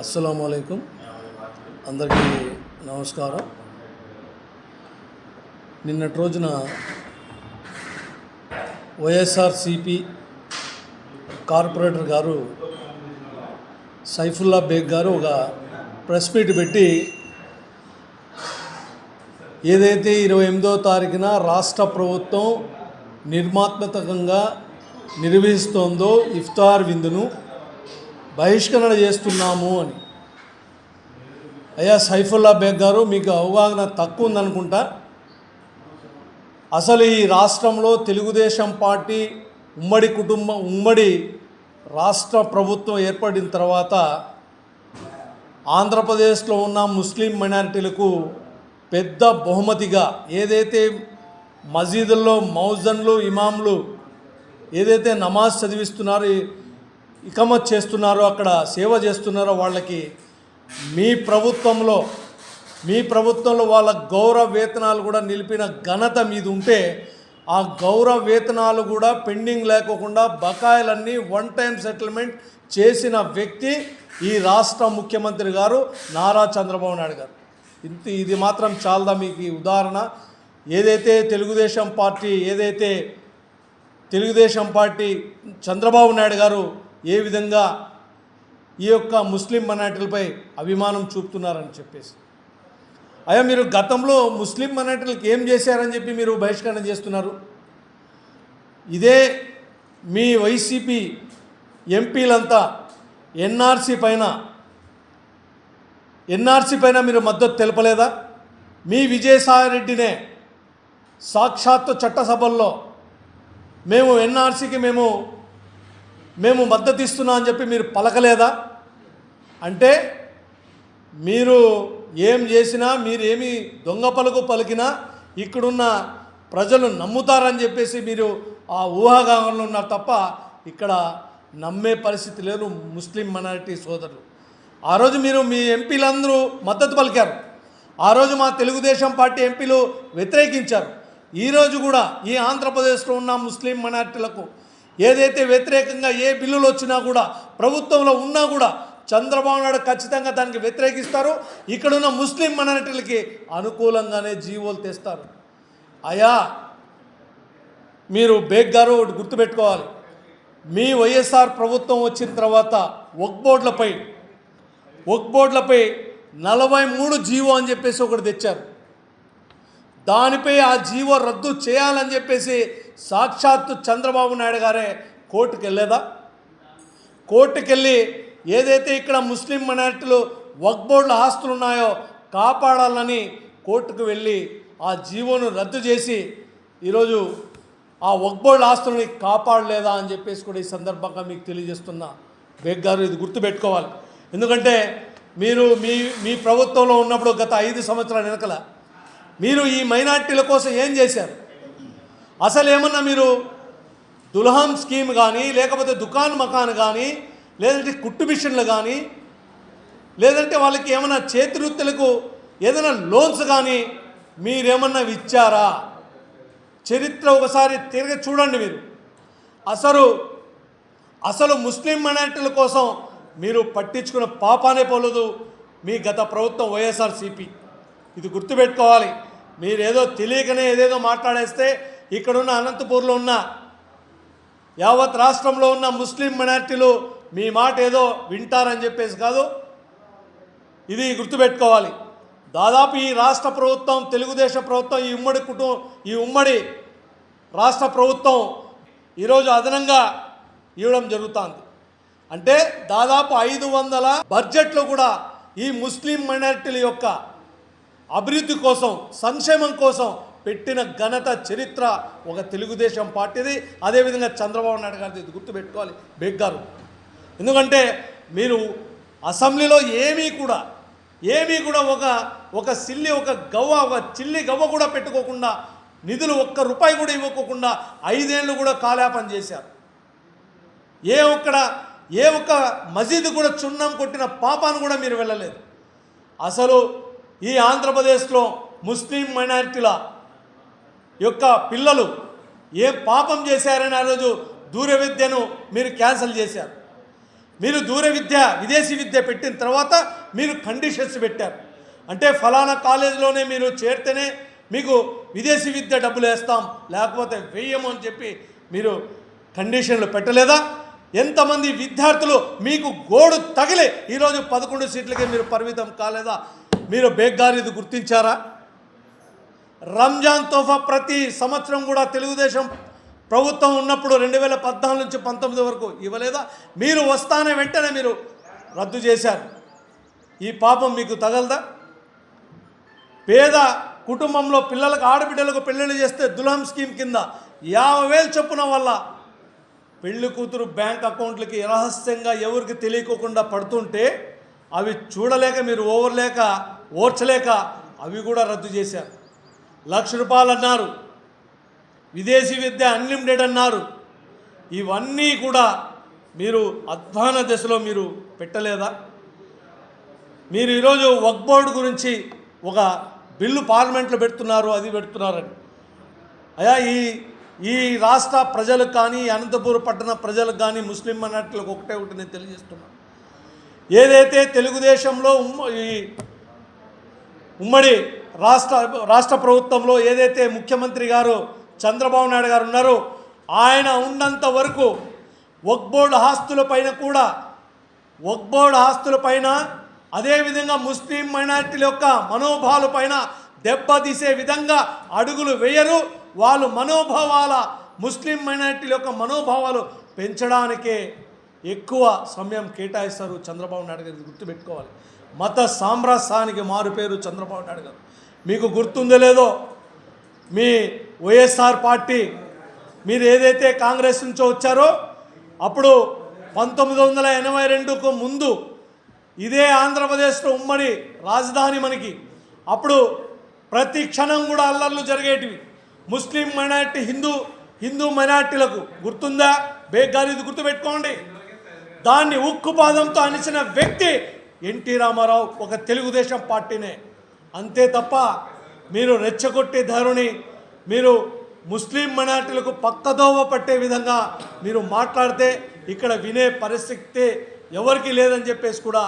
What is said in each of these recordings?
అస్సలం అయికం అందరికీ నమస్కారం. నిన్నటి రోజున వైఎస్ఆర్సిపి కార్పొరేటర్ గారు సైఫుల్లా బేగ్ గారు ఒక ప్రెస్ మీట్ పెట్టి ఏదైతే ఇరవై ఎనిమిదో తారీఖున రాష్ట్ర ప్రభుత్వం నిర్మాత్మకంగా నిర్వహిస్తోందో ఇఫ్తార్ విందును బహిష్కరణ చేస్తున్నాము అని. అయ్యా సైఫుల్లా బేగ్ గారు మీకు అవగాహన తక్కువ ఉందనుకుంటా. అసలు ఈ రాష్ట్రంలో తెలుగుదేశం పార్టీ ఉమ్మడి కుటుంబం ఉమ్మడి రాష్ట్ర ప్రభుత్వం ఏర్పడిన తర్వాత ఆంధ్రప్రదేశ్లో ఉన్న ముస్లిం మైనారిటీలకు పెద్ద బహుమతిగా ఏదైతే మసీదుల్లో మౌజన్లు ఇమాంలు ఏదైతే నమాజ్ చదివిస్తున్నారో ఇకమత్ చేస్తున్నారో అక్కడ సేవ చేస్తున్నారో వాళ్ళకి మీ ప్రభుత్వంలో మీ ప్రభుత్వంలో వాళ్ళ గౌరవ వేతనాలు కూడా నిలిపిన ఘనత మీది ఉంటే ఆ గౌరవ వేతనాలు కూడా పెండింగ్ లేకోకుండా బకాయిలన్నీ వన్ టైం సెటిల్మెంట్ చేసిన వ్యక్తి ఈ రాష్ట్ర ముఖ్యమంత్రి గారు నారా చంద్రబాబు నాయుడు గారు. ఇంత ఇది మాత్రం చాలదా మీకు ఉదాహరణ? ఏదైతే తెలుగుదేశం పార్టీ ఏదైతే తెలుగుదేశం పార్టీ చంద్రబాబు నాయుడు గారు ఏ విధంగా ఈ యొక్క ముస్లిం మైనార్టీలపై అభిమానం చూపుతున్నారని చెప్పేసి. అయ్యా మీరు గతంలో ముస్లిం మైనార్టీలకు ఏం చేశారని చెప్పి మీరు బహిష్కరణ చేస్తున్నారు? ఇదే మీ వైసీపీ ఎంపీలంతా ఎన్ఆర్సీ పైన ఎన్ఆర్సీ పైన మీరు మద్దతు తెలపలేదా? మీ విజయసాయిరెడ్డినే సాక్షాత్తు చట్టసభల్లో మేము ఎన్ఆర్సీకి మేము మేము మద్దతు ఇస్తున్నాం అని చెప్పి మీరు పలకలేదా? అంటే మీరు ఏం చేసినా మీరేమి దొంగ పలుకు పలికినా ఇక్కడున్న ప్రజలు నమ్ముతారని చెప్పేసి మీరు ఆ ఊహాగానంలో ఉన్నారు తప్ప ఇక్కడ నమ్మే పరిస్థితి లేదు ముస్లిం మైనారిటీ సోదరులు. ఆ రోజు మీరు మీ ఎంపీలందరూ మద్దతు పలికారు. ఆ రోజు మా తెలుగుదేశం పార్టీ ఎంపీలు వ్యతిరేకించారు. ఈరోజు కూడా ఈ ఆంధ్రప్రదేశ్లో ఉన్న ముస్లిం మైనారిటీలకు ఏదైతే వ్యతిరేకంగా ఏ బిల్లులు వచ్చినా కూడా ప్రభుత్వంలో ఉన్నా కూడా చంద్రబాబు నాయుడు ఖచ్చితంగా దానికి వ్యతిరేకిస్తారు. ఇక్కడున్న ముస్లిం మైనారిటీలకి అనుకూలంగానే జీవోలు తెస్తారు. అయా మీరు బేగ్ గారు ఒకటి గుర్తుపెట్టుకోవాలి. మీ వైఎస్ఆర్ ప్రభుత్వం వచ్చిన తర్వాత ఒక్ బోర్డులపై ఒక్ బోర్డులపై నలభై మూడు జీవో అని చెప్పేసి ఒకటి తెచ్చారు. దానిపై ఆ జీవో రద్దు చేయాలని చెప్పేసి సాక్షాత్తు చంద్రబాబు నాయుడు గారే కోర్టుకు వెళ్ళేదా కోర్టుకెళ్ళి ఏదైతే ఇక్కడ ముస్లిం మైనార్టీలు వక్ బోర్డుల ఆస్తులు ఉన్నాయో కాపాడాలని కోర్టుకు వెళ్ళి ఆ జీవోను రద్దు చేసి ఈరోజు ఆ వక్ బోర్డుల ఆస్తులని కాపాడలేదా అని చెప్పేసి కూడా ఈ సందర్భంగా మీకు తెలియజేస్తున్నా. బేగ్ గారు ఇది గుర్తుపెట్టుకోవాలి. ఎందుకంటే మీరు మీ మీ ప్రభుత్వంలో ఉన్నప్పుడు గత ఐదు సంవత్సరాల వెనకల మీరు ఈ మైనార్టీల కోసం ఏం చేశారు? అసలు ఏమన్నా మీరు దుల్హాన్ స్కీమ్ కానీ లేకపోతే దుకాన్ మకాన్ కానీ లేదంటే కుట్టు మిషన్లు కానీ లేదంటే వాళ్ళకి ఏమైనా చేతివృత్తులకు ఏదైనా లోన్స్ కానీ మీరేమన్నా ఇచ్చారా? చరిత్ర ఒకసారి తిరగ చూడండి మీరు. అసలు అసలు ముస్లిం మైనార్టీల కోసం మీరు పట్టించుకున్న పాపానే పోలేదు మీ గత ప్రభుత్వం వైఎస్ఆర్సీపీ. ఇది గుర్తుపెట్టుకోవాలి. మీరేదో తెలియకనే ఏదేదో మాట్లాడేస్తే ఇక్కడున్న అనంతపూర్లో ఉన్న యావత్ రాష్ట్రంలో ఉన్న ముస్లిం మైనార్టీలు మీ మాట ఏదో వింటారని చెప్పేసి కాదు ఇది గుర్తుపెట్టుకోవాలి. దాదాపు ఈ రాష్ట్ర ప్రభుత్వం తెలుగుదేశం ప్రభుత్వం ఈ ఉమ్మడి కుటుంబం ఈ ఉమ్మడి రాష్ట్ర ప్రభుత్వం ఈరోజు అదనంగా ఇవ్వడం జరుగుతుంది. అంటే దాదాపు ఐదు వందల బడ్జెట్లో కూడా ఈ ముస్లిం మైనారిటీల యొక్క అభివృద్ధి కోసం సంక్షేమం కోసం పెట్టిన ఘనత చరిత్ర ఒక తెలుగుదేశం పార్టీది. అదేవిధంగా చంద్రబాబు నాయుడు గారిది గుర్తుపెట్టుకోవాలి. బేగ్ గారు ఎందుకంటే మీరు అసెంబ్లీలో ఏమీ కూడా ఏమీ కూడా ఒక ఒక సిల్లి ఒక గవ్వ ఒక చిల్లి గవ్వ కూడా పెట్టుకోకుండా నిధులు ఒక్క రూపాయి కూడా ఇవ్వకోకుండా ఐదేళ్ళు కూడా కాలాపన చేశారు. ఏ ఒక్కడ ఏ ఒక్క మసీదు కూడా చున్నం కొట్టిన పాపాను కూడా మీరు వెళ్ళలేదు. అసలు ఈ ఆంధ్రప్రదేశ్లో ముస్లిం మైనారిటీల యొక్క పిల్లలు ఏ పాపం చేశారని ఆ రోజు దూర విద్యను మీరు క్యాన్సిల్ చేశారు. మీరు దూర విద్య విదేశీ విద్య పెట్టిన తర్వాత మీరు కండిషన్స్ పెట్టారు. అంటే ఫలానా కాలేజీలోనే మీరు చేరితేనే మీకు విదేశీ విద్య డబ్బులు వేస్తాం లేకపోతే వేయము అని చెప్పి మీరు కండిషన్లు పెట్టలేదా? ఎంతమంది విద్యార్థులు మీకు గోడు తగిలి ఈరోజు పదకొండు సీట్లకే మీరు పరిమితం కాలేదా? మీరు బేగ్గారిది గుర్తించారా? రంజాన్ తోఫా ప్రతి సంవత్సరం కూడా తెలుగుదేశం ప్రభుత్వం ఉన్నప్పుడు రెండు వేల పద్నాలుగు నుంచి పంతొమ్మిది వరకు ఇవ్వలేదా? మీరు వస్తానే వెంటనే మీరు రద్దు చేశారు. ఈ పాపం మీకు తగలదా? పేద కుటుంబంలో పిల్లలకు ఆడబిడ్డలకు పెళ్ళిళ్ళు చేస్తే దుల్హం స్కీమ్ కింద యాభై వేలు చొప్పున వల్ల పెళ్ళి కూతురు బ్యాంక్ అకౌంట్లకి రహస్యంగా ఎవరికి తెలియకోకుండా పడుతుంటే అవి చూడలేక మీరు ఓవర్లేక ఓర్చలేక అవి కూడా రద్దు చేశారు. లక్ష రూపాయలు అన్నారు. విదేశీ విద్య అన్లిమిటెడ్ అన్నారు. ఇవన్నీ కూడా మీరు అధ్వాన దశలో మీరు పెట్టలేదా? మీరు ఈరోజు వక్ బోర్డు గురించి ఒక బిల్లు పార్లమెంట్లో పెడుతున్నారు అది పెడుతున్నారని. అయా ఈ ఈ రాష్ట్ర ప్రజలకు కానీ అనంతపురం పట్టణ ప్రజలకు కానీ ముస్లిం మైనార్టీలకు ఒకటే ఒకటి నేను తెలియజేస్తున్నాను ఏదైతే తెలుగుదేశంలో ఈ ఉమ్మడి రాష్ట్ర రాష్ట్ర ప్రభుత్వంలో ఏదైతే ముఖ్యమంత్రి గారు చంద్రబాబు నాయుడు గారు ఉన్నారో ఆయన ఉన్నంత వరకు వక్బోర్డ్ ఆస్తులపైన ఆస్తుల పైన కూడా వక్బోర్డ్ ఆస్తులపైన ఆస్తుల పైన అదేవిధంగా ముస్లిం మైనారిటీల యొక్క మనోభావాల పైన దెబ్బతీసే విధంగా అడుగులు వేయరు. వాళ్ళు మనోభావాల ముస్లిం మైనారిటీల యొక్క మనోభావాలు పెంచడానికే ఎక్కువ సమయం కేటాయిస్తారు చంద్రబాబు నాయుడు గారు. గుర్తుపెట్టుకోవాలి. మత సామ్రాస్యానికి మారు పేరు చంద్రబాబు నాయుడు గారు. మీకు గుర్తుందో లేదో మీ వైఎస్ఆర్ పార్టీ మీరు ఏదైతే కాంగ్రెస్ నుంచో వచ్చారో అప్పుడు పంతొమ్మిది వందల ఎనభై రెండుకు ముందు ఇదే ఆంధ్రప్రదేశ్లో ఉమ్మడి రాజధాని మనకి. అప్పుడు ప్రతి క్షణం కూడా అల్లర్లు జరిగేటివి. ముస్లిం మైనార్టీ హిందూ హిందూ మైనార్టీలకు గుర్తుందా? బేగ్గారు ఇది గుర్తుపెట్టుకోండి. దాన్ని ఉక్కుపాదంతో అనిచిన వ్యక్తి ఎన్టీ రామారావు ఒక తెలుగుదేశం పార్టీనే. అంతే తప్ప మీరు రెచ్చగొట్టే ధోరణి మీరు ముస్లిం మైనార్టీలకు పక్కదోవ పట్టే విధంగా మీరు మాట్లాడితే ఇక్కడ వినే పరిస్థితి ఎవరికి లేదని చెప్పేసి కూడా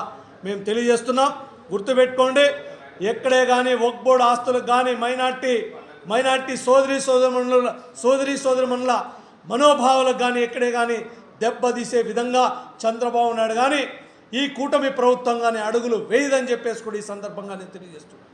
మేము తెలియజేస్తున్నాం. గుర్తుపెట్టుకోండి ఎక్కడే కానీ వక్ బోర్డు ఆస్తులకు కానీ మైనార్టీ మైనార్టీ సోదరి సోదరుమణుల సోదరి సోదరుమణుల మనోభావాలకు కానీ ఎక్కడే కానీ దెబ్బతీసే విధంగా చంద్రబాబు నాయుడు కానీ ఈ కూటమి ప్రభుత్వం కానీ అడుగులు వేయదని చెప్పేసి కూడా ఈ సందర్భంగా నేను తెలియజేస్తున్నాను.